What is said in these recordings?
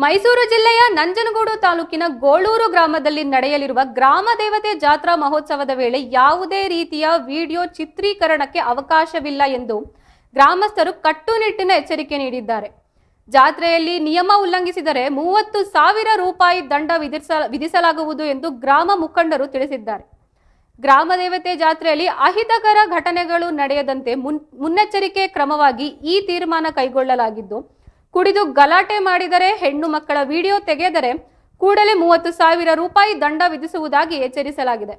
ಮೈಸೂರು ಜಿಲ್ಲೆಯ ನಂಜನಗೂಡು ತಾಲೂಕಿನ ಗೋಳೂರು ಗ್ರಾಮದಲ್ಲಿ ನಡೆಯಲಿರುವ ಗ್ರಾಮ ದೇವತೆ ಜಾತ್ರಾ ಮಹೋತ್ಸವದ ವೇಳೆ ಯಾವುದೇ ರೀತಿಯ ವಿಡಿಯೋ ಚಿತ್ರೀಕರಣಕ್ಕೆ ಅವಕಾಶವಿಲ್ಲ ಎಂದು ಗ್ರಾಮಸ್ಥರು ಕಟ್ಟುನಿಟ್ಟಿನ ಎಚ್ಚರಿಕೆ ನೀಡಿದ್ದಾರೆ. ಜಾತ್ರೆಯಲ್ಲಿ ನಿಯಮ ಉಲ್ಲಂಘಿಸಿದರೆ ಮೂವತ್ತು ಸಾವಿರ ರೂಪಾಯಿ ದಂಡ ವಿಧಿಸ, ವಿಧಿಸಲಾಗುವುದು ಎಂದು ಗ್ರಾಮ ಮುಖಂಡರು ತಿಳಿಸಿದ್ದಾರೆ. ಗ್ರಾಮ ದೇವತೆ ಜಾತ್ರೆಯಲ್ಲಿ ಅಹಿತಕರ ಘಟನೆಗಳು ನಡೆಯದಂತೆ ಮುನ್, ಮುನ್ನೆಚ್ಚರಿಕೆ ಕ್ರಮವಾಗಿ ಈ ತೀರ್ಮಾನ ಕೈಗೊಳ್ಳಲಾಗಿದ್ದು ಕುಡಿದು ಗಲಾಟೆ ಮಾಡಿದರೆ ಹೆಣ್ಣು ಮಕ್ಕಳ ವಿಡಿಯೋ ತೆಗೆದರೆ ಕೂಡಲೇ ಮೂವತ್ತು ಸಾವಿರ ರೂಪಾಯಿ ದಂಡ ವಿಧಿಸುವುದಾಗಿ ಎಚ್ಚರಿಸಲಾಗಿದೆ.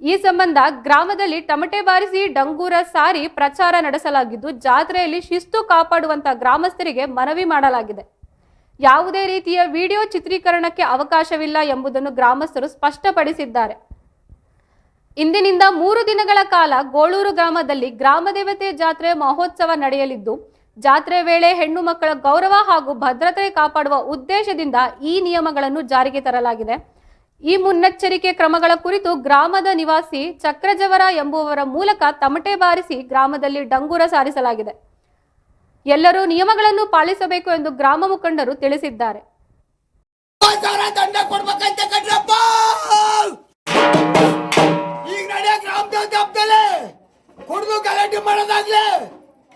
ಈ ಸಂಬಂಧ ಗ್ರಾಮದಲ್ಲಿ ಟಮಟೆ ಬಾರಿಸಿ ಡಂಗೂರ ಸಾರಿ ಪ್ರಚಾರ ನಡೆಸಲಾಗಿದ್ದು, ಜಾತ್ರೆಯಲ್ಲಿ ಶಿಸ್ತು ಕಾಪಾಡುವಂತ ಗ್ರಾಮಸ್ಥರಿಗೆ ಮನವಿ ಮಾಡಲಾಗಿದೆ. ಯಾವುದೇ ರೀತಿಯ ವಿಡಿಯೋ ಚಿತ್ರೀಕರಣಕ್ಕೆ ಅವಕಾಶವಿಲ್ಲ ಎಂಬುದನ್ನು ಗ್ರಾಮಸ್ಥರು ಸ್ಪಷ್ಟಪಡಿಸಿದ್ದಾರೆ. ಇಂದಿನಿಂದ ಮೂರು ದಿನಗಳ ಕಾಲ ಗೋಳೂರು ಗ್ರಾಮದಲ್ಲಿ ಗ್ರಾಮದೇವತೆ ಜಾತ್ರೆ ಮಹೋತ್ಸವ ನಡೆಯಲಿದ್ದು ಜಾತ್ರೆ ವೇಳೆ ಹೆಣ್ಣು ಮಕ್ಕಳ ಗೌರವ ಹಾಗೂ ಭದ್ರತೆ ಕಾಪಾಡುವ ಉದ್ದೇಶದಿಂದ ಈ ನಿಯಮಗಳನ್ನು ಜಾರಿಗೆ ತರಲಾಗಿದೆ. ಈ ಮುನ್ನೆಚ್ಚರಿಕೆ ಕ್ರಮಗಳ ಕುರಿತು ಗ್ರಾಮದ ನಿವಾಸಿ ಚಕ್ರಜವರ ಎಂಬುವರ ಮೂಲಕ ತಮಟೆ ಬಾರಿಸಿ ಗ್ರಾಮದಲ್ಲಿ ಡಂಗೂರ ಸಾರಿಸಲಾಗಿದೆ. ಎಲ್ಲರೂ ನಿಯಮಗಳನ್ನು ಪಾಲಿಸಬೇಕು ಎಂದು ಗ್ರಾಮ ಮುಖಂಡರು ತಿಳಿಸಿದ್ದಾರೆ.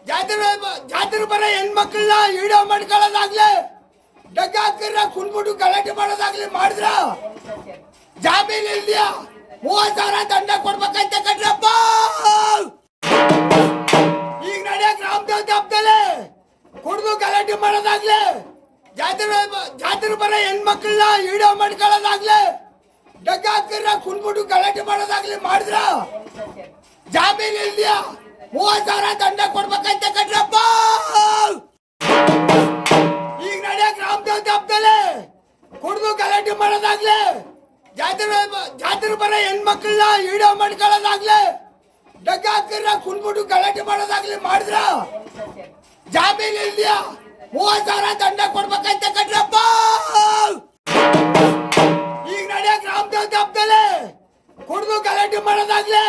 ಜಾತ್ರೆ ಜಾತ್ರೆ ಬರ ಹೆಣ್ಮಕ್ಳನ್ನ ವಿಡಿಯೋ ಮಾಡ್ಕೊಳ್ಳೋದಾಗ್ಲಿ ಡಗ್ಗ ಹಾಕಿರ ಕುಂದ್ಬಿಟ್ಟು ಗಲಾಟೆ ಮಾಡೋದಾಗ್ಲಿ ಮಾಡಿದ್ರ? ಜಾಮೀನು ಇಲ್ದಿಯಾ? ಮೂವತ್ ಸಾವಿರ ದಂಡ ಕೊಡ್ಬೇಕಂತ ಕಟ್ರಪ್ಪ! ಈಗ ನಡೆಯ ಗ್ರಾಮ ದೇವತೆ ಹಬ್ಬದಲ್ಲಿ ಕುಡ್ದು ಗಲಾಟೆ ಮಾಡೋದಾಗ್ಲಿ, ಜಾತ್ರೆ ಜಾತ್ರೆ ಬರ ಹೆಣ್ಮಕ್ಳನ್ನ ವಿಡಿಯೋ ಮಾಡ್ಕೊಳ್ಳೋದಾಗ್ಲಿ ಡಗ್ಗ ಹಾಕಿರ ಕುಂದ್ಬಿಟ್ಟು ಗಲಾಟೆ ಮಾಡೋದಾಗ್ಲಿ ಮಾಡಿದ್ರ? ಜಾಮೀನು ಇಲ್ದಿಯಾ? ಮೂವತ್ ಸಾವಿರ ದಂಡ ಕೊಡ್ಬೇಕಂತ ಕಟ್ರಪ್ಪ! ಈಗ ನಡೆಯ ಗ್ರಾಮ ದೇವತೆ ಹಬ್ಬದಲ್ಲಿ ಕುಡ್ದು ಗಲಾಟೆ ಮಾಡೋದಾಗ್ಲಿ, ಜಾತ್ರೆ ಜಾತ್ರೆ ಬರ ಹೆಣ್ಮಕ್ಳನ್ನ ವಿಡಿಯೋ ಮಾಡ್ಕೊಳ್ಳೋದಾಗ್ಲಿ ಡಗ್ಗ ಹಾಕಿರ ಕುಂದ್ಬಿಟ್ಟು ಗಲಾಟೆ ಮಾಡೋದಾಗ್ಲಿ ಮಾಡಿದ್ರ ಜಾಮೀನು ಇಲ್ದಿಯಾ? ಮೂವತ್ ಸಾವಿರ ದಂಡ ಕೊಡ್ಬೇಕಂತ ಕಟ್ರಪ್ಪ! ಈಗ ನಡೆಯ ಗ್ರಾಮ ದೇವತೆ ಹಬ್ಬದಲ್ಲಿ ಕುಡ್ದು ಗಲಾಟೆ ಮಾಡೋದಾಗ್ಲಿ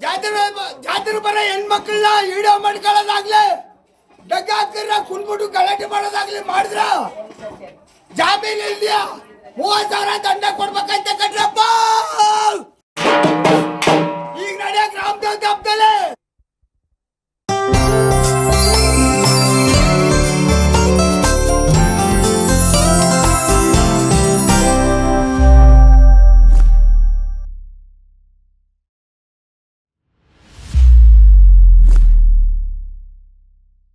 ಜಾತ್ರೆ ಜಾತ್ರೆ ಬರ ಹೆಣ್ಮಕ್ಳನ್ನ ವಿಡಿಯೋ ಮಾಡ್ಕೊಳ್ಳೋದಾಗ್ಲಿ ಡಗ್ಗ ಹಾಕಿರ ಕುಂದ್ಬಿಟ್ಟು ಗಲಾಟೆ ಮಾಡೋದಾಗ್ಲಿ ಮಾಡಿದ್ರ? ಜಾಮೀನು ಇಲ್ದಿಯಾ? ಮೂವತ್ ಸಾವಿರ ದಂಡ ಕೊಡ್ಬೇಕಂತ